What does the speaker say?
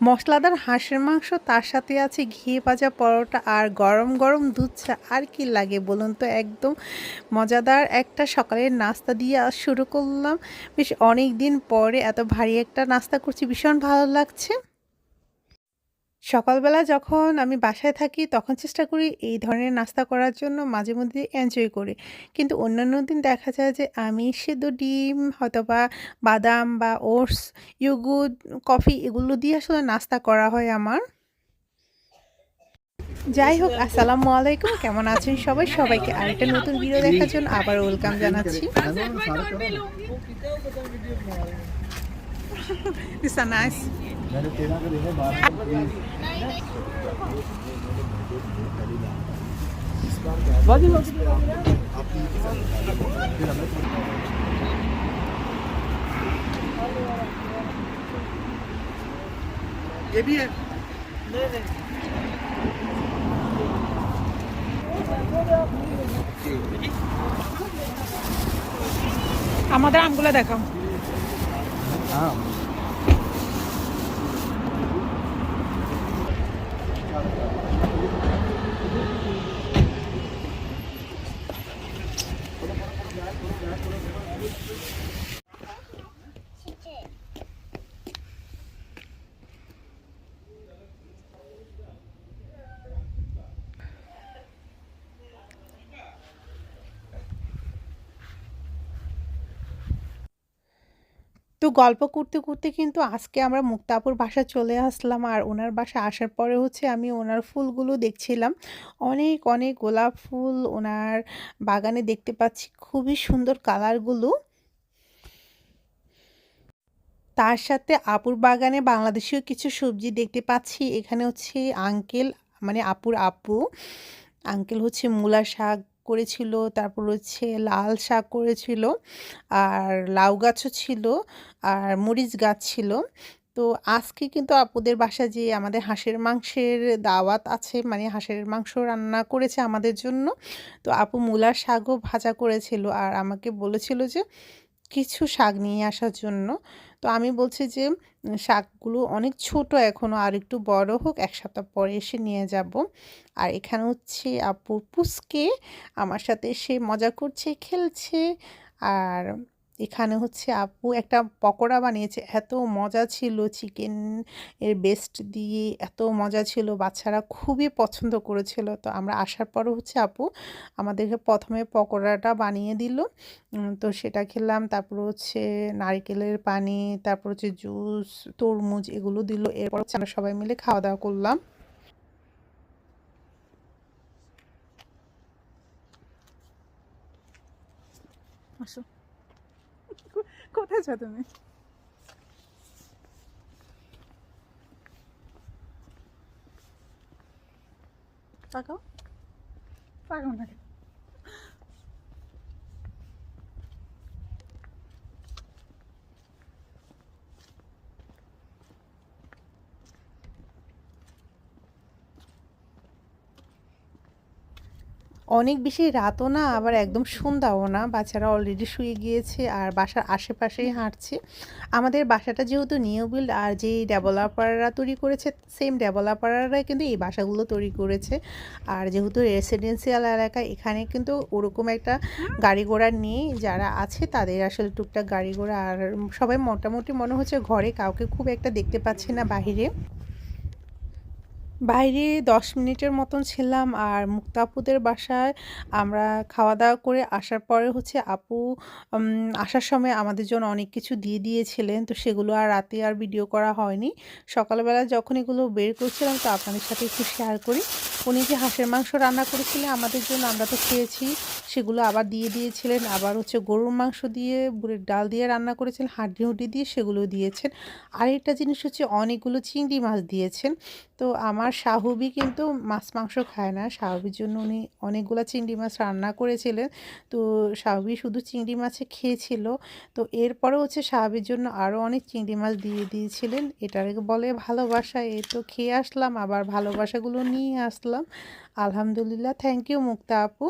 মশলাদার হাঁসের মাংস, তার সাথে আছে ঘি ভাজা পরোটা আর গরম গরম দুধ চা। আর কি লাগে বলুন তো? একদম মজাদার একটা সকালের নাস্তা দিয়ে শুরু করলাম। বেশ অনেক দিন পরে এত ভারী একটা নাস্তা করছি, ভীষণ ভালো লাগছে। সকালবেলা যখন আমি বাসায় থাকি, তখন চেষ্টা করি এই ধরনের নাস্তা করার জন্য মাঝে মধ্যে এনজয় করি। কিন্তু অন্যান্য দিন দেখা যায় যে, আমি সেদ্ধ ডিম হয়তোবা বাদাম বা ওটস ইয়োগুড কফি এগুলো দিয়ে আসলে নাস্তা করা হয় আমার। যাই হোক, আসসালামু আলাইকুম, কেমন আছেন সবাই? সবাইকে আরেকটা নতুন ভিডিও দেখার জন্য আবার ওয়েলকাম জানাচ্ছি। This is nice. मैंने तेरह का देखा बारह ये भी है আমাদের আমগুলো দেখাও हाँ তো গল্প করতে করতে কিন্তু আজকে আমরা মুক্তাপুর বাসা চলে আসলাম। আর ওনার বাসা আসার পরে হচ্ছে আমি ওনার ফুলগুলো দেখছিলাম। অনেক অনেক গোলাপ ফুল ওনার বাগানে দেখতে পাচ্ছি। খুবই সুন্দর কালারগুলো। তার সাথে আপুর বাগানে বাংলাদেশীয় কিছু সবজি দেখতে পাচ্ছি। এখানে হচ্ছে আঙ্কেল মানে আপুর আপু। আঙ্কেল হচ্ছে মূলা শাক করেছিল, তারপর হচ্ছে লাল শাক করেছিল, আর লাউ গাছও ছিল, আর মরিচ গাছ ছিল। তো আজকে কিন্তু আপুদের বাসা যে আমাদের হাঁসের মাংসের দাওয়াত আছে মানে হাঁসের মাংস রান্না করেছে আমাদের জন্য, তো আপু মূলার শাকও ভাজা করেছিল, আর আমাকে বলেছিল যে কিছু শাক নিয়ে আসার জন্য। তো আমি বলছি যে শাকগুলো অনেক ছোট এখনও আর একটু বড় হোক, এক সপ্তাহ পরে এসে নিয়ে যাব। আর এখানে হচ্ছে আপু পুষকে আমার সাথে সে মজা করছে, খেলছে, আর এখানে হচ্ছে আপু একটা পকোড়া বানিয়েছে। এত মজা ছিল চিকেন এর বেস্ট দিয়ে, এত মজা ছিল, বাচ্চারা খুবই পছন্দ করেছিল। তো আমরা আসার পরও হচ্ছে আপু আমাদেরকে প্রথমে পকোড়াটা বানিয়ে দিল। তো সেটা খেলাম, তারপর হচ্ছে নারকেলের পানি, তারপর হচ্ছে জুস তরমুজ এগুলো দিল। এরপর হচ্ছে আমরা সবাই মিলে খাওয়া দাওয়া করলাম। আসো। কোথায় আছো তুমি? তাকাও। তাকাও না অনেক বেশি রাতও না, আবার একদম সন্ধ্যাও না। বাচ্চারা অলরেডি শুয়ে গিয়েছে আর বাসার আশেপাশেই হাঁটছে। আমাদের বাসাটা যেহেতু নিউ বিল্ড আর যেই ডেভেলপাররা তৈরি করেছে সেম ডেভেলপাররাই কিন্তু এই বাসাগুলো তৈরি করেছে। আর যেহেতু রেসিডেন্সিয়াল এলাকা, এখানে কিন্তু ওরকম একটা গাড়ি ঘোড়া নেই। যারা আছে তাদের আসলে টুকটাক গাড়ি ঘোড়া। আর সবাই মোটামুটি মনে হচ্ছে ঘরে কাউকে খুব একটা দেখতে পাচ্ছি না বাহিরে। বাইরে দশ মিনিটের মতন ছিলাম আর মুক্তাপুদের বাসায় আমরা খাওয়া দাওয়া করে আসার পরে হচ্ছে আপু আসার সময় আমাদের জন্য অনেক কিছু দিয়ে দিয়েছিলেন। তো সেগুলো আর রাতে আর ভিডিও করা হয়নি। সকালবেলা যখন এগুলো বের করছিলাম তো আপনাদের সাথে একটু শেয়ার করি। উনি যে হাঁসের মাংস রান্না করেছিলেন আমাদের জন্য আমরা তো খেয়েছি। সেগুলো আবার দিয়ে দিয়েছিলেন। আবার হচ্ছে গরুর মাংস দিয়ে, বুড়ের ডাল দিয়ে রান্না করেছিলেন হাড্ডি হুড্ডি দিয়ে সেগুলো দিয়েছেন। আরেকটা জিনিস হচ্ছে অনেকগুলো চিংড়ি মাছ দিয়েছেন। তো আমার শাহুবি কিন্তু মাছ, মাংস খায় না। শাহুবির জন্য উনি অনেকগুলো চিংড়ি মাছ রান্না করেছিলেন। তো শাহুবি শুধু চিংড়ি মাছে খেয়েছিল। তো এরপরে হচ্ছে শাহাবির জন্য আরও অনেক চিংড়ি মাছ দিয়ে দিয়েছিলেন। এটাকে বলে ভালোবাসা, এ তো খেয়ে আসলাম। আবার ভালোবাসাগুলো নিয়ে আসলাম। আলহামদুলিল্লাহ। থ্যাংক ইউ মুক্তা আপু।